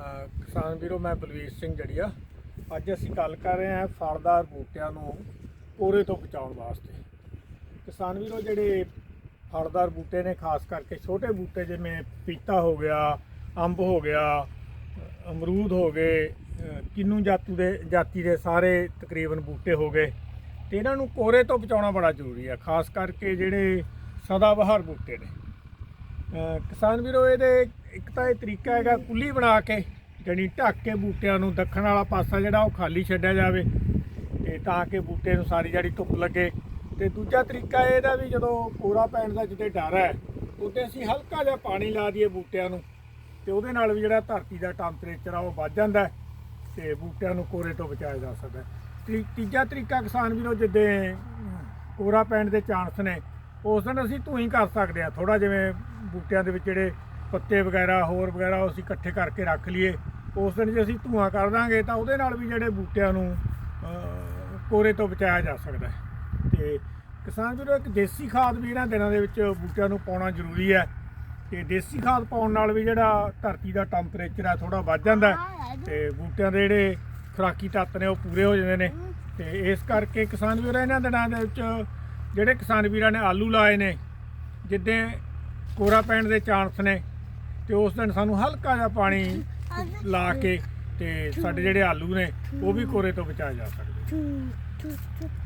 ਕਿਸਾਨ ਵੀਰੋ ਮੈਂ ਬਲਵੀਰ ਸਿੰਘ ਜੜੀਆ। ਅੱਜ ਅਸੀਂ ਗੱਲ ਕਰ ਰਹੇ ਹਾਂ ਫਲਦਾਰ ਬੂਟਿਆਂ ਨੂੰ ਕੋਰੇ ਤੋਂ ਬਚਾਉਣ ਵਾਸਤੇ। ਕਿਸਾਨ ਵੀਰੋ ਜਿਹੜੇ ਫਲਦਾਰ ਬੂਟੇ ਨੇ ਖਾਸ ਕਰਕੇ ਛੋਟੇ ਬੂਟੇ ਜਿਵੇਂ ਪੀਤਾ ਹੋ ਗਿਆ ਅੰਬ ਹੋ ਗਿਆ ਅਮਰੂਦ ਹੋ ਗਏ ਅ, ਕਿੰਨੂ ਜਾਤੂ ਦੇ ਜਾਤੀ ਦੇ ਸਾਰੇ ਤਕਰੀਬਨ ਬੂਟੇ ਹੋ ਗਏ। ਤੇ ਇਹਨਾਂ ਨੂੰ ਕੋਰੇ ਤੋਂ ਬਚਾਉਣਾ ਬੜਾ ਜ਼ਰੂਰੀ ਹੈ ਖਾਸ ਕਰਕੇ ਜਿਹੜੇ ਸਦਾਬਹਾਰ ਬੂਟੇ ਨੇ। ਕਿਸਾਨ ਵੀਰੋ, ਇਹਦੇ ਇੱਕ ਤਾਂ ਇਹ ਤਰੀਕਾ ਹੈਗਾ ਕੁੱਲੀ ਬਣਾ ਕੇ ਜਿਹੜੀ ਢੱਕ ਕੇ ਬੂਟਿਆਂ ਨੂੰ ਦੱਖਣ ਵਾਲਾ ਪਾਸਾ ਜਿਹੜਾ ਉਹ ਖਾਲੀ ਛੱਡਿਆ ਜਾਵੇ ਤੇ ਤਾਂ ਕਿ ਬੂਟੇ ਨੂੰ ਸਾਰੀ ਜਿਹੜੀ ਧੁੱਪ ਲੱਗੇ। ਤੇ ਦੂਜਾ ਤਰੀਕਾ ਇਹਦਾ ਵੀ ਜਦੋਂ ਕੋਰਾ ਪੈਣ ਦਾ ਜਿੱਤੇ ਡਰ ਹੈ ਉੱਤੇ ਅਸੀਂ ਹਲਕਾ ਜਿਹਾ ਪਾਣੀ ਲਾ ਦਈਏ ਬੂਟਿਆਂ ਨੂੰ ਤੇ ਉਹਦੇ ਨਾਲ ਵੀ ਜਿਹੜਾ ਧਰਤੀ ਦਾ ਟੈਂਪਰੇਚਰ ਆ ਉਹ ਵੱਧ ਜਾਂਦਾ ਹੈ ਤੇ ਬੂਟਿਆਂ ਨੂੰ ਕੋਰੇ ਤੋਂ ਬਚਾਇਆ ਜਾ ਸਕਦਾ ਤੀ- ਤੀਜਾ ਤਰੀਕਾ ਕਿਸਾਨ ਵੀਰੋ, ਜਿੱਦੇ ਕੋਰਾ ਪੈਣ ਦੇ ਚਾਂਸ ਨੇ, ਉਸ ਦਿਨ ਅਸੀਂ ਧੂਈ ਕਰ ਸਕਦੇ ਆ ਥੋੜਾ ਜਿਵੇਂ ਬੂਟਿਆਂ ਦੇ ਵਿੱਚ ਜਿਹੜੇ ਪੱਤੇ ਵਗੈਰਾ ਹੋਰ ਵਗੈਰਾ ਉਹ ਅਸੀਂ ਇਕੱਠੇ ਕਰਕੇ ਰੱਖ ਲਈਏ। ਉਸ ਦਿਨ ਜੇ ਅਸੀਂ ਧੂਆਂ ਕਰ ਦਾਂਗੇ ਤਾਂ ਉਹਦੇ ਨਾਲ ਵੀ ਜਿਹੜੇ ਬੂਟਿਆਂ ਨੂੰ ਅਹ, ਕੋਰੇ ਤੋਂ ਬਚਾਇਆ ਜਾ ਸਕਦਾ ਹੈ। ਤੇ ਕਿਸਾਨ ਵੀਰੋ ਇੱਕ ਦੇਸੀ ਖਾਦ ਵੀ ਇਹਨਾਂ ਦਿਨਾਂ ਦੇ ਵਿੱਚ ਬੂਟਿਆਂ ਨੂੰ ਪਾਉਣਾ ਜ਼ਰੂਰੀ ਹੈ। ਤੇ ਦੇਸੀ ਖਾਦ ਪਾਉਣ ਨਾਲ ਵੀ ਜਿਹੜਾ ਧਰਤੀ ਦਾ ਟੈਂਪਰੇਚਰ ਹੈ ਥੋੜਾ ਵੱਧ ਜਾਂਦਾ ਹੈ। ਤੇ ਬੂਟਿਆਂ ਦੇ ਜਿਹੜੇ ਖੁਰਾਕੀ ਤੱਤ ਨੇ ਉਹ ਪੂਰੇ ਹੋ ਜਾਂਦੇ ਨੇ। ਤੇ ਇਸ ਕਰਕੇ ਕਿਸਾਨ ਵੀਰੋ ਇਹਨਾਂ ਦਿਨਾਂ ਦੇ ਵਿੱਚ ਜਿਹੜੇ ਕਿਸਾਨ ਵੀਰਾਂ ਨੇ ਆਲੂ ਲਾਏ ਨੇ ਜਿੱਦਾਂ ਕੋਰਾ ਪੈਣ ਦੇ ਚਾਂਸ ਨੇ ਤੇ ਉਸ ਦਿਨ ਸਾਨੂੰ ਹਲਕਾ ਜਿਹਾ ਪਾਣੀ ਲਾ ਕੇ ਤੇ ਸਾਡੇ ਜਿਹੜੇ ਆਲੂ ਨੇ, ਉਹ ਵੀ ਕੋਰੇ ਤੋਂ ਬਚਾਏ ਜਾ ਸਕਦੇ।